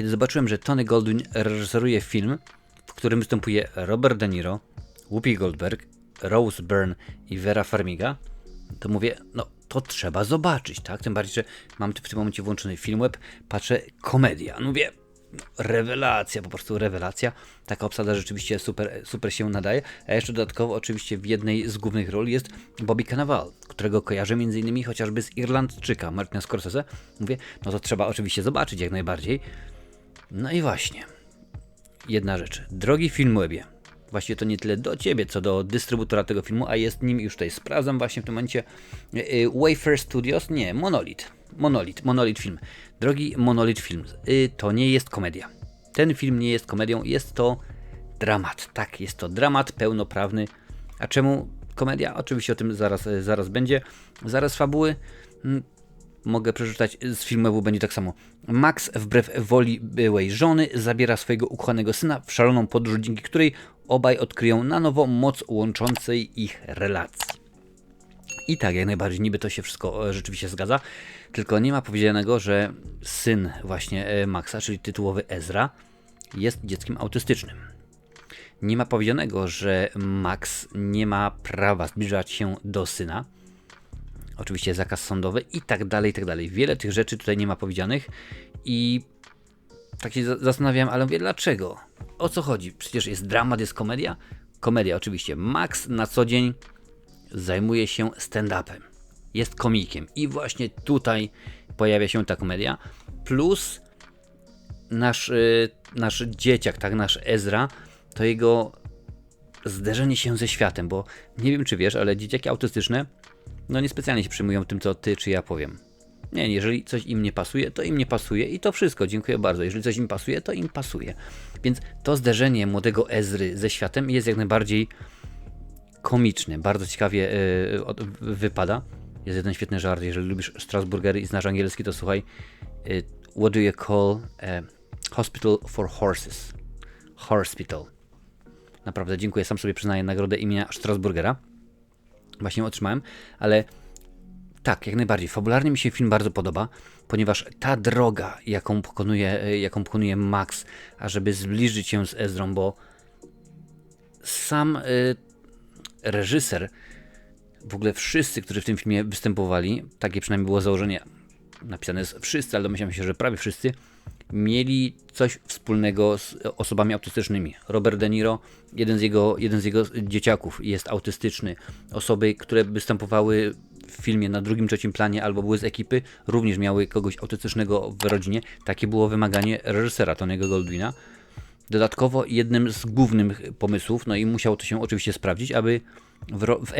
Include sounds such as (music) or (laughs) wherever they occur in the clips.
kiedy zobaczyłem, że Tony Goldwyn reżyseruje film, w którym występuje Robert De Niro, Whoopi Goldberg, Rose Byrne i Vera Farmiga, to mówię, no to trzeba zobaczyć, tak? Tym bardziej, że mam w tym momencie włączony Filmweb, patrzę, komedia. No mówię, rewelacja, po prostu rewelacja. Taka obsada rzeczywiście super, super się nadaje. A jeszcze dodatkowo oczywiście w jednej z głównych roli jest Bobby Cannavale, którego kojarzę innymi chociażby z Irlandczyka Martina Scorsese. Mówię, no to trzeba oczywiście zobaczyć jak najbardziej. No i właśnie, jedna rzecz. Drogi Filmwebie, Właściwie to nie tyle do ciebie, co do dystrybutora tego filmu, a jest nim już tutaj sprawdzam właśnie w tym momencie. Y, y, Wayfair Studios, nie, Monolith. Monolith, Monolith Film. Drogi Monolith Film, y, to nie jest komedia. Ten film nie jest komedią, jest to dramat. Tak, jest to dramat pełnoprawny. A czemu komedia? Oczywiście o tym zaraz, zaraz będzie. Zaraz fabuły. Mm, mogę przeczytać z filmu, będzie tak samo. Max wbrew woli byłej żony zabiera swojego ukochanego syna w szaloną podróż, dzięki której obaj odkryją na nowo moc łączącej ich relacji. I tak, jak najbardziej, niby to się wszystko e, rzeczywiście zgadza, tylko nie ma powiedzianego, że syn właśnie e, Maxa, czyli tytułowy Ezra, jest dzieckiem autystycznym. Nie ma powiedzianego, że Max nie ma prawa zbliżać się do syna. Oczywiście zakaz sądowy i tak dalej, i tak dalej. Wiele tych rzeczy tutaj nie ma powiedzianych i tak się zastanawiałem, ale mówię, dlaczego? O co chodzi? Przecież jest dramat, jest komedia? Komedia, oczywiście. Max na co dzień zajmuje się stand-upem. Jest komikiem. I właśnie tutaj pojawia się ta komedia. Plus nasz, yy, nasz dzieciak, tak, nasz Ezra, to jego zderzenie się ze światem, bo nie wiem czy wiesz, ale dzieciaki autystyczne no niespecjalnie się przyjmują tym, co ty czy ja powiem. Nie, jeżeli coś im nie pasuje, to im nie pasuje i to wszystko, dziękuję bardzo. Jeżeli coś im pasuje, to im pasuje. Więc to zderzenie młodego Ezry ze światem jest jak najbardziej komiczne, bardzo ciekawie yy, wypada. Jest jeden świetny żart, jeżeli lubisz Strasburgery i znasz angielski, to słuchaj, yy, what do you call a hospital for horses? Hospital. Naprawdę dziękuję, sam sobie przyznaję nagrodę imienia Strasburgera. Właśnie otrzymałem, ale tak, jak najbardziej. Fabularnie mi się film bardzo podoba, ponieważ ta droga, jaką pokonuje, jaką pokonuje Max, ażeby zbliżyć się z Ezrą, bo sam y, reżyser, w ogóle wszyscy, którzy w tym filmie występowali, takie przynajmniej było założenie, napisane jest wszyscy, ale domyślam się, że prawie wszyscy, mieli coś wspólnego z osobami autystycznymi. Robert De Niro, jeden z jego, jeden z jego dzieciaków jest autystyczny. Osoby, które występowały w filmie na drugim, trzecim planie albo były z ekipy, również miały kogoś autystycznego w rodzinie. Takie było wymaganie reżysera Tonego Goldwina. Dodatkowo jednym z głównych pomysłów, no i musiało to się oczywiście sprawdzić, aby w, w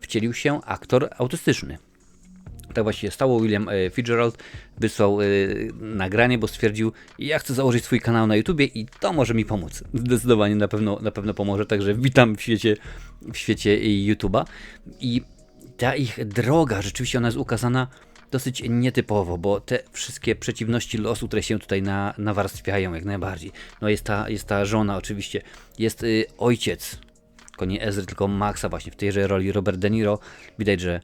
wcielił się aktor autystyczny. Tak właśnie stało. William e, Fitzgerald wysłał e, nagranie, bo stwierdził, ja chcę założyć swój kanał na YouTubie i to może mi pomóc. Zdecydowanie na pewno, na pewno pomoże, także witam w świecie, w świecie YouTuba. I ta ich droga, rzeczywiście ona jest ukazana dosyć nietypowo, bo te wszystkie przeciwności losu, które się tutaj na, nawarstwiają jak najbardziej. No jest ta, jest ta żona oczywiście, jest y, ojciec, tylko nie Ezry, tylko Maxa właśnie w tejże roli Robert De Niro. Widać, że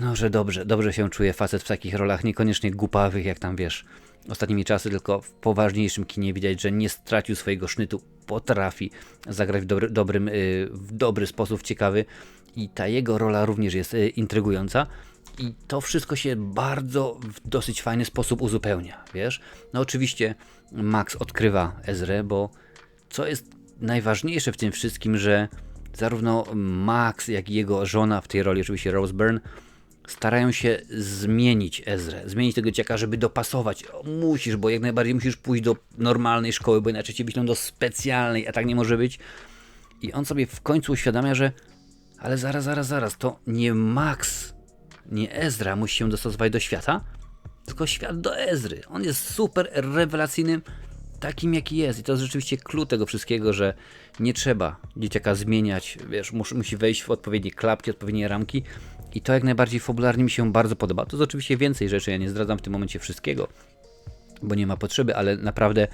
no, że dobrze, dobrze się czuje facet w takich rolach, niekoniecznie głupawych, jak tam wiesz, ostatnimi czasy, tylko w poważniejszym kinie widać, że nie stracił swojego sznytu, potrafi zagrać w dobry, dobrym, y, w dobry sposób, ciekawy i ta jego rola również jest y, intrygująca. I to wszystko się bardzo w dosyć fajny sposób uzupełnia, wiesz? No oczywiście Max odkrywa Ezrę, bo co jest najważniejsze w tym wszystkim, że zarówno Max, jak i jego żona w tej roli, oczywiście Rose Byrne, starają się zmienić Ezrę, zmienić tego dzieciaka, żeby dopasować. Musisz, bo jak najbardziej musisz pójść do normalnej szkoły, bo inaczej cię wyślą do specjalnej, a tak nie może być. I on sobie w końcu uświadamia, że ale zaraz, zaraz, zaraz, to nie Max, nie Ezra musi się dostosować do świata, tylko świat do Ezry. On jest super rewelacyjnym, takim jaki jest. I to jest rzeczywiście klucz tego wszystkiego, że nie trzeba dzieciaka zmieniać, wiesz, musi, musi wejść w odpowiednie klapki, odpowiednie ramki. I to jak najbardziej fabularnie mi się bardzo podoba. To jest oczywiście więcej rzeczy, ja nie zdradzam w tym momencie wszystkiego, bo nie ma potrzeby, ale naprawdę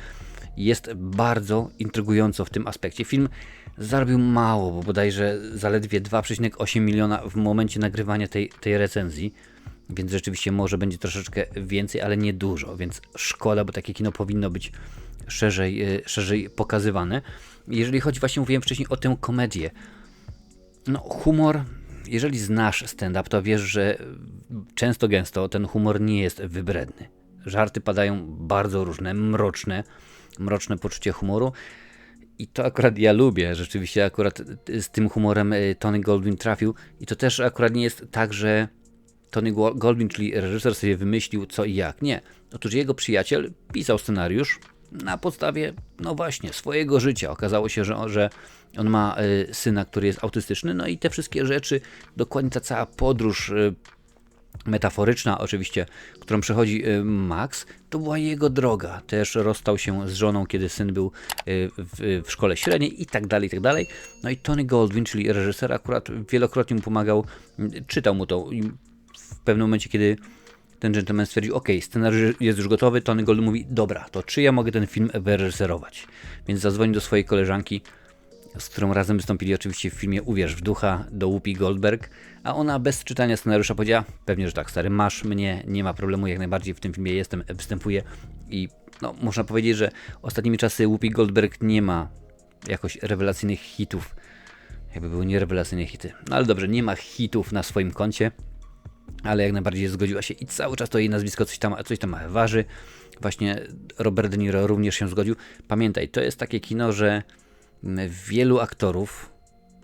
jest bardzo intrygująco w tym aspekcie. Film zarobił mało, bo bodajże zaledwie 2,8 miliona w momencie nagrywania tej, tej recenzji. więc rzeczywiście może będzie troszeczkę więcej, ale nie dużo, więc szkoda, bo takie kino powinno być szerzej, e, szerzej pokazywane. Jeżeli chodzi właśnie, mówiłem wcześniej o tę komedię, no humor, jeżeli znasz stand-up, to wiesz, że często gęsto ten humor nie jest wybredny. Żarty padają bardzo różne, mroczne, mroczne poczucie humoru. I to akurat ja lubię, rzeczywiście akurat z tym humorem e, Tony Goldwyn trafił. I to też akurat nie jest tak, że Tony Goldwyn, czyli reżyser, sobie wymyślił co i jak. Nie. Otóż jego przyjaciel pisał scenariusz na podstawie, no właśnie, swojego życia. Okazało się, że, że on ma y, syna, który jest autystyczny, no i te wszystkie rzeczy, dokładnie ta cała podróż y, metaforyczna oczywiście, którą przechodzi y, Max, to była jego droga. Też rozstał się z żoną, kiedy syn był w, w, szkole średniej i tak dalej, i tak dalej. No i Tony Goldwyn, czyli reżyser, akurat wielokrotnie mu pomagał, czytał mu to w pewnym momencie, kiedy ten gentleman stwierdził, ok, scenariusz jest już gotowy, Tony Gold mówi, dobra, to czy ja mogę ten film wyreżyserować? Więc zadzwonił do swojej koleżanki, z którą razem wystąpili oczywiście w filmie Uwierz w ducha do Whoopi Goldberg, a ona bez czytania scenariusza powiedziała, pewnie, że tak stary, masz mnie, nie ma problemu, jak najbardziej w tym filmie jestem, występuję. I no, można powiedzieć, że ostatnimi czasy Whoopi Goldberg nie ma jakoś rewelacyjnych hitów, jakby były nierewelacyjne hity, no ale dobrze, nie ma hitów na swoim koncie, ale jak najbardziej zgodziła się i cały czas to jej nazwisko coś tam, coś tam waży. Właśnie Robert De Niro również się zgodził. Pamiętaj, to jest takie kino, że wielu aktorów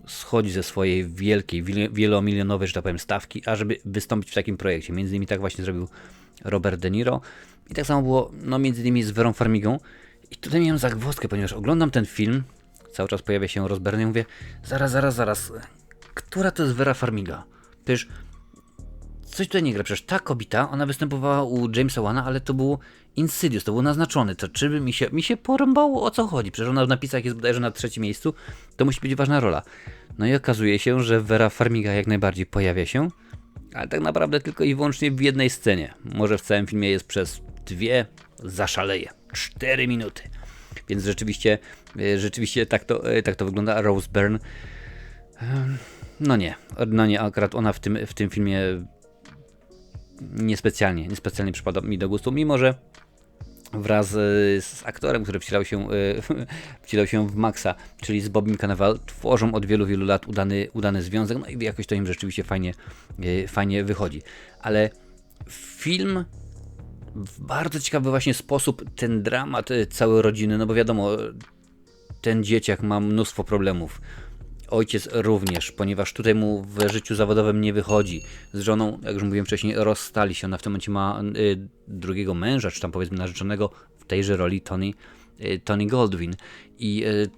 schodzi ze swojej wielkiej, wielomilionowej, że tak powiem, stawki, ażeby wystąpić w takim projekcie. Między innymi tak właśnie zrobił Robert De Niro. I tak samo było, no między innymi z Werą Farmigą. I tutaj miałem zagwozdkę, ponieważ oglądam ten film, cały czas pojawia się Rosberny i mówię, zaraz, zaraz, zaraz, która to jest Vera Farmiga? Przecież coś tutaj nie gra. Przecież ta kobieta, ona występowała u Jamesa Wana, ale to było Insidious, to było naznaczone. To czy by mi się, mi się porąbało o co chodzi? Przecież ona w napisach jest bodajże na trzecim miejscu, to musi być ważna rola. No i okazuje się, że Vera Farmiga jak najbardziej pojawia się, ale tak naprawdę tylko i wyłącznie w jednej scenie. Może w całym filmie jest przez dwie, zaszaleje. Cztery minuty. Więc rzeczywiście, e, rzeczywiście tak to, e, tak to wygląda. Rose Byrne. No nie, no nie, akurat ona w tym, w tym filmie niespecjalnie, niespecjalnie przypada mi do gustu, mimo że wraz z aktorem, który wcielał się, (laughs) wcielał się w Maxa, czyli z Bobim Cannavale, tworzą od wielu, wielu lat udany, udany związek, no i jakoś to im rzeczywiście fajnie, e, fajnie wychodzi. Ale film w bardzo ciekawy właśnie sposób ten dramat e, całej rodziny, no bo wiadomo, ten dzieciak ma mnóstwo problemów ojciec również, ponieważ tutaj mu w życiu zawodowym nie wychodzi. Z żoną, jak już mówiłem wcześniej, rozstali się. Ona w tym momencie ma y, drugiego męża, czy tam powiedzmy narzeczonego w tejże roli Tony, y, Tony Goldwyn. I y,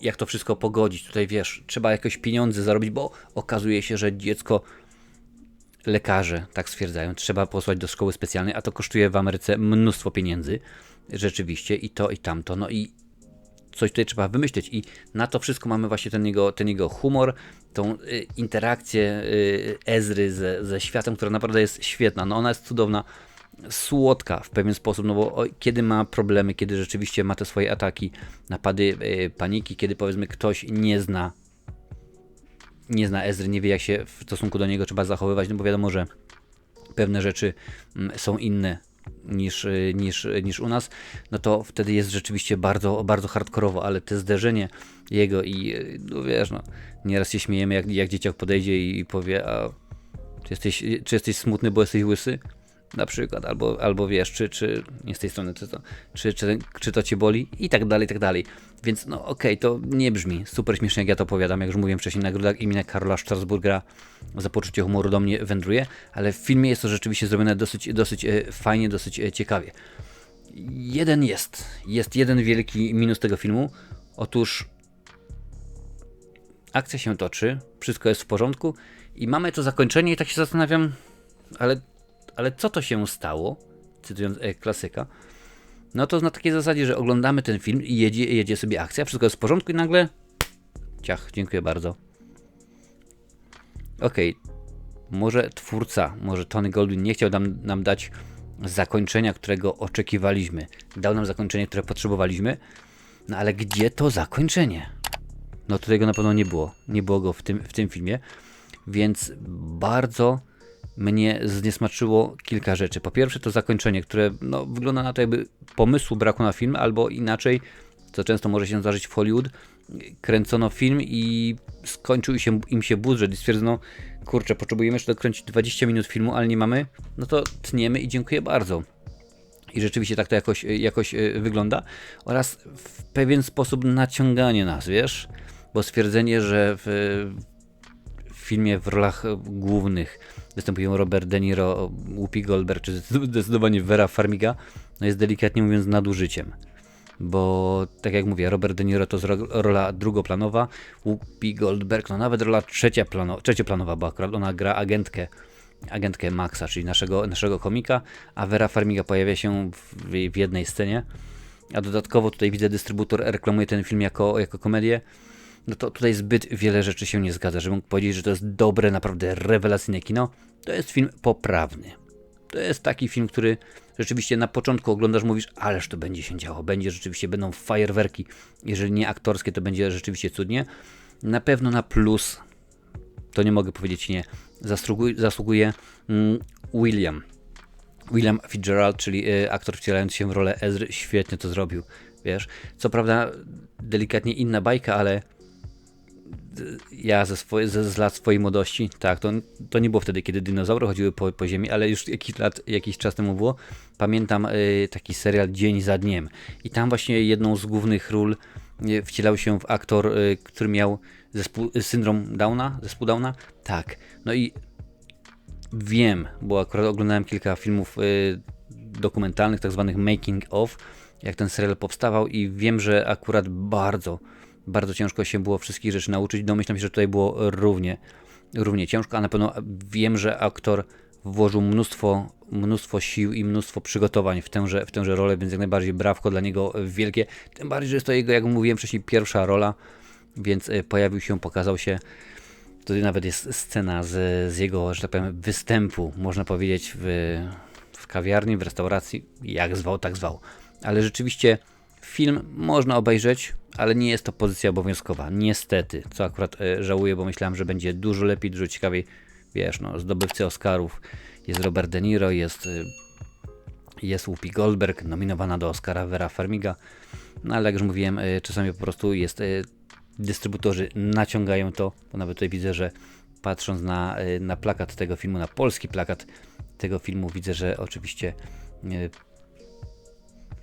jak to wszystko pogodzić? Tutaj wiesz, trzeba jakieś pieniądze zarobić, bo okazuje się, że dziecko lekarze tak stwierdzają, trzeba posłać do szkoły specjalnej, a to kosztuje w Ameryce mnóstwo pieniędzy. Rzeczywiście, i to, i tamto. No i coś tutaj trzeba wymyśleć i na to wszystko mamy właśnie ten jego, ten jego humor, tą y, interakcję y, Ezry ze, ze światem, która naprawdę jest świetna. No ona jest cudowna, słodka w pewien sposób, no bo o, kiedy ma problemy, kiedy rzeczywiście ma te swoje ataki, napady y, paniki, kiedy powiedzmy ktoś nie zna nie zna Ezry, nie wie jak się w stosunku do niego trzeba zachowywać, no bo wiadomo, że pewne rzeczy mm, są inne niż, niż, niż u nas, no to wtedy jest rzeczywiście bardzo, bardzo hardkorowo, ale te zderzenie jego i no wiesz, no, nieraz się śmiejemy, jak, jak dzieciak podejdzie i, i powie, a czy jesteś, czy jesteś smutny, bo jesteś łysy? Na przykład, albo, albo wiesz, czy, czy nie z tej strony, czy to, czy, czy, czy to cię boli i tak dalej, i tak dalej. Więc no okej, okay, to nie brzmi super śmiesznie, jak ja to opowiadam, jak już mówiłem wcześniej, nagroda imienia Karola Strasburgera za poczucie humoru do mnie wędruje, ale w filmie jest to rzeczywiście zrobione dosyć, dosyć e, fajnie, dosyć e, ciekawie. Jeden jest, jest jeden wielki minus tego filmu, otóż akcja się toczy, wszystko jest w porządku i mamy to zakończenie i tak się zastanawiam, ale ale co to się stało? Cytując e, klasyka. No to na takiej zasadzie, że oglądamy ten film i jedzie, jedzie sobie akcja, wszystko jest w porządku i nagle ciach, dziękuję bardzo. Okej, okay. może twórca, może Tony Goldwyn nie chciał nam, nam dać zakończenia, którego oczekiwaliśmy. Dał nam zakończenie, które potrzebowaliśmy, no ale gdzie to zakończenie? No tutaj go na pewno nie było. Nie było go w tym, w tym filmie, więc bardzo mnie zniesmaczyło kilka rzeczy. Po pierwsze to zakończenie, które no, wygląda na to jakby pomysłu braku na film, albo inaczej, co często może się zdarzyć w Hollywood, kręcono film i skończył się, im się budżet i stwierdzono, kurczę, potrzebujemy jeszcze dokręcić 20 minut filmu, ale nie mamy, no to tniemy i dziękuję bardzo. I rzeczywiście tak to jakoś, jakoś e, wygląda. Oraz w pewien sposób naciąganie nas, wiesz? Bo stwierdzenie, że w, w filmie w rolach głównych występują Robert De Niro, Whoopi Goldberg, czy zdecydowanie Vera Farmiga, no jest delikatnie mówiąc nadużyciem. Bo tak jak mówię, Robert De Niro to rola drugoplanowa, Whoopi Goldberg, no nawet rola trzecia plano, trzecioplanowa, bo akurat ona gra agentkę, agentkę Maxa, czyli naszego, naszego komika, a Vera Farmiga pojawia się w, w jednej scenie. A dodatkowo tutaj widzę, dystrybutor reklamuje ten film jako, jako komedię no to tutaj zbyt wiele rzeczy się nie zgadza, żeby mógł powiedzieć, że to jest dobre, naprawdę rewelacyjne kino. To jest film poprawny. To jest taki film, który rzeczywiście na początku oglądasz, mówisz, ależ to będzie się działo, będzie rzeczywiście, będą fajerwerki. Jeżeli nie aktorskie, to będzie rzeczywiście cudnie. Na pewno na plus, to nie mogę powiedzieć nie, zasługuje, mm, William. William Fitzgerald, czyli y, aktor wcielający się w rolę Ezry, świetnie to zrobił, wiesz. Co prawda delikatnie inna bajka, ale ja ze, ze z lat swojej młodości, tak, to, to nie było wtedy, kiedy dinozaury chodziły po, po ziemi, ale już jakiś, lat, jakiś czas temu było. Pamiętam y, taki serial Dzień za dniem i tam właśnie jedną z głównych ról y, wcielał się w aktor, y, który miał zespół, syndrom Downa, zespół Downa, tak, no i wiem, bo akurat oglądałem kilka filmów y, dokumentalnych, tak zwanych making of, jak ten serial powstawał i wiem, że akurat bardzo bardzo ciężko się było wszystkich rzeczy nauczyć. Domyślam się, że tutaj było równie, równie ciężko, a na pewno wiem, że aktor włożył mnóstwo, mnóstwo sił i mnóstwo przygotowań w tęże, w tęże rolę, więc jak najbardziej brawko dla niego wielkie. Tym bardziej, że jest to jego, jak mówiłem wcześniej, pierwsza rola, więc e, pojawił się, pokazał się. Tutaj nawet jest scena z, z jego, że tak powiem, występu, można powiedzieć, w, w kawiarni, w restauracji, jak zwał, tak zwał. Ale rzeczywiście film można obejrzeć, ale nie jest to pozycja obowiązkowa. Niestety, co akurat e, żałuję, bo myślałem, że będzie dużo lepiej, dużo ciekawiej. Wiesz, no, zdobywcy Oscarów. Jest Robert De Niro, jest, e, jest Whoopi Goldberg, nominowana do Oscara Vera Farmiga. No ale jak już mówiłem, e, czasami po prostu jest. Dystrybutorzy naciągają to, bo nawet tutaj widzę, że patrząc na, na plakat tego filmu, na polski plakat tego filmu, widzę, że oczywiście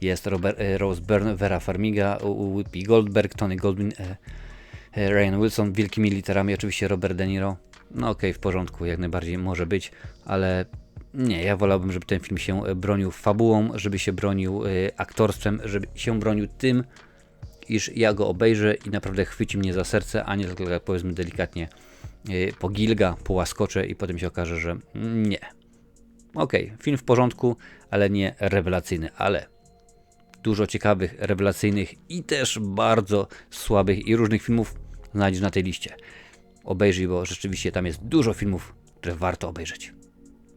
jest Robert, e, Rose Byrne, Vera Farmiga, Whoopi Goldberg, Tony Goldwyn, e, e, Ryan Wilson, wielkimi literami, oczywiście Robert De Niro. No okej, okay, w porządku, jak najbardziej może być, ale nie, ja wolałbym, żeby ten film się bronił fabułą, żeby się bronił aktorstwem, żeby się bronił tym, iż ja go obejrzę i naprawdę chwyci mnie za serce, a nie tylko tak powiedzmy delikatnie pogilga, połaskoczę i potem się okaże, że nie. Okej, okay, film w porządku, ale nie rewelacyjny, ale dużo ciekawych, rewelacyjnych i też bardzo słabych i różnych filmów znajdziesz na tej liście. Obejrzyj, bo rzeczywiście tam jest dużo filmów, które warto obejrzeć.